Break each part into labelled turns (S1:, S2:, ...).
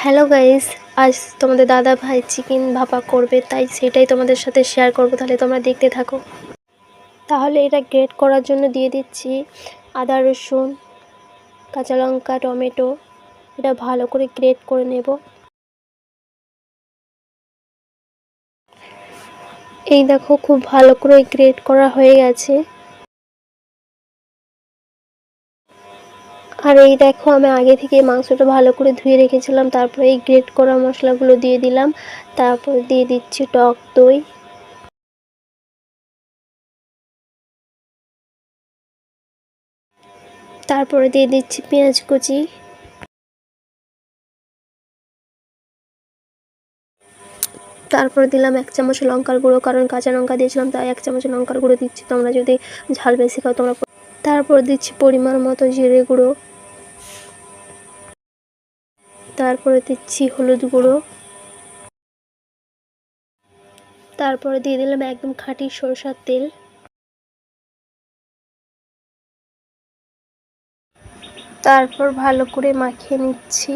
S1: Hello guys আজ তোমাদের দাদা ভাই চিকেন ভাপা করবে, তাই সেটাই তোমাদের সাথে শেয়ার করব। তাহলে তোমরা দেখতে থাকো। তাহলে এটা গ্রেট করার জন্য দিয়ে দিচ্ছি আদা, রসুন, কাঁচা লঙ্কা, টমেটো। এটা ভালো করে গ্রেট করে নেব। এই দেখো, খুব ভালো করে গ্রেট করা হয়ে গেছে। আর এই দেখো, আমি আগে থেকে মাংসটা ভালো করে ধুয়ে রেখেছিলাম, তারপরে এই গ্রেট করা মশলাগুলো দিয়ে দিলাম, তারপর দিয়ে দিচ্ছি টক দই। তারপরে দিয়ে দিচ্ছি পেঁয়াজ কুচি। তারপর দিলাম এক চামচ লঙ্কার গুঁড়ো, কারণ কাঁচা লঙ্কা দিয়েছিলাম, তাই এক চামচ লঙ্কার গুঁড়ো দিচ্ছি, তোমরা যদি ঝাল বেশি খাও তোমরা তারপর দিচ্ছি পরিমাণ মতো জিরে গুঁড়ো। তারপরে দিচ্ছি হলুদ গুঁড়ো। তারপরে দিয়ে দিলাম একদম খাঁটি সরষার তেল। তারপর ভালো করে মাখিয়ে নিচ্ছি।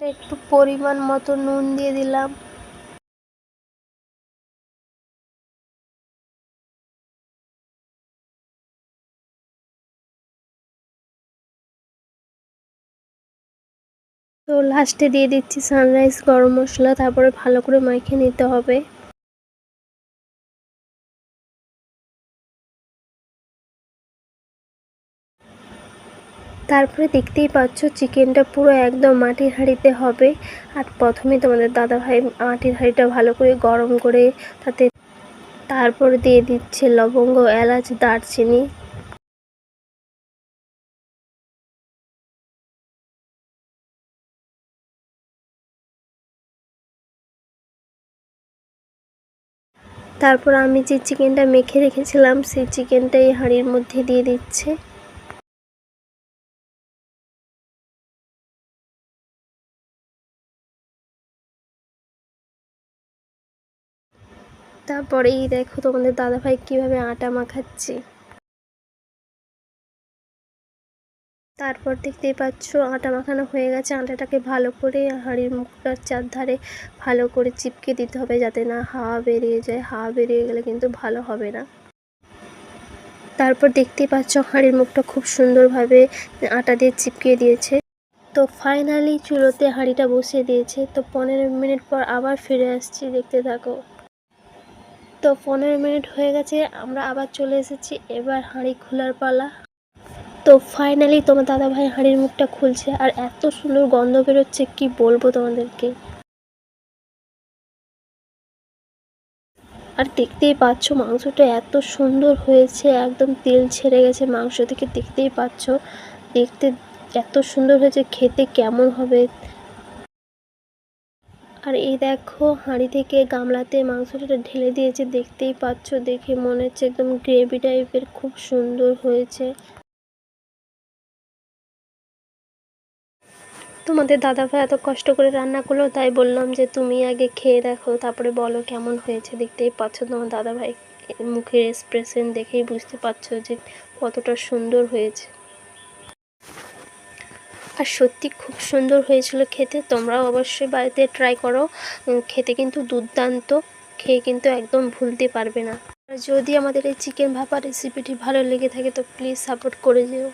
S1: একটু পরিমাণ মতো নুন দিয়ে দিলাম। তো লাস্টে দিয়ে দিচ্ছি সানরাইজ গরম মশলা, তারপরে ভালো করে মাখিয়ে নিতে হবে। তারপরে দেখতেই পাচ্ছ চিকেনটা পুরো একদম মাটির হাঁড়িতে হবে। আর প্রথমে তোমাদের দাদাভাই মাটির হাঁড়িটা ভালো করে গরম করে তাতে, তারপর দিয়ে দিচ্ছে লবঙ্গ, এলাচ, দারচিনি। তারপর আমি যে চিকেনটা মেখে রেখেছিলাম, সেই চিকেনটা এই হাঁড়ির মধ্যে দিয়ে দিচ্ছে। তারপরেই দেখো তোমাদের দাদাভাই কীভাবে আটা মাখাচ্ছে। তারপর দেখতেই পাচ্ছ আটা মাখানো হয়ে গেছে। আটাটাকে ভালো করে হাঁড়ির মুখটার চারধারে ভালো করে চিপকে দিতে হবে যাতে না হাওয়া বেরিয়ে যায়। হাওয়া বেরিয়ে গেলে কিন্তু ভালো হবে না। তারপর দেখতেই পাচ্ছ হাঁড়ির মুখটা খুব সুন্দরভাবে আটা দিয়ে চিপকে দিয়েছে। তো ফাইনালি চুলোতে হাঁড়িটা বসিয়ে দিয়েছে। তো পনেরো মিনিট পর আবার ফিরে আসছি, দেখতে থাকো। তো পনেরো মিনিট হয়ে গেছে, আমরা আবার চলে এসেছি এবার হাঁড়ি খোলার পালা। তো ফাইনালি তোমার দাদাভাই হাঁড়ির মুখটা খুলছে আর এত সুন্দর গন্ধ বেরোচ্ছে, কি বলব তোমাদেরকে? আর দেখতেই পাচ্ছ মাংসটা এত সুন্দর হয়েছে, একদম তেল ছেড়ে গেছে মাংস থেকে, দেখতেই পাচ্ছ। দেখতে এত সুন্দর হয়েছে, খেতে কেমন হবে? আর এই দেখো হাঁড়ি থেকে গামলাতে মাংসটা ঢেলে দিয়েছে, দেখতেই পাচ্ছ, দেখে মনে হচ্ছে একদম গ্রেভি টাইপের খুব সুন্দর হয়েছে। তোমাদের দাদাভাই এত কষ্ট করে রান্না করল, তাই বললাম যে তুমি আগে খেয়ে দেখো, তারপরে বলো কেমন হয়েছে। দেখতেই পাচ্ছ তোমার দাদাভাই মুখের এক্সপ্রেশন দেখেই বুঝতে পারছ যে কতটা সুন্দর হয়েছে। আর সত্যি খুব সুন্দর হয়েছিল খেতে, তোমরাও অবশ্যই বাড়িতে ট্রাই করো। খেতে কিন্তু দুর্দান্ত, খেয়ে কিন্তু একদম ভুলতে পারবে না। আর যদি আমাদের এই চিকেন ভাপা রেসিপিটি ভালো লেগে থাকে, তো প্লিজ সাপোর্ট করে যেও।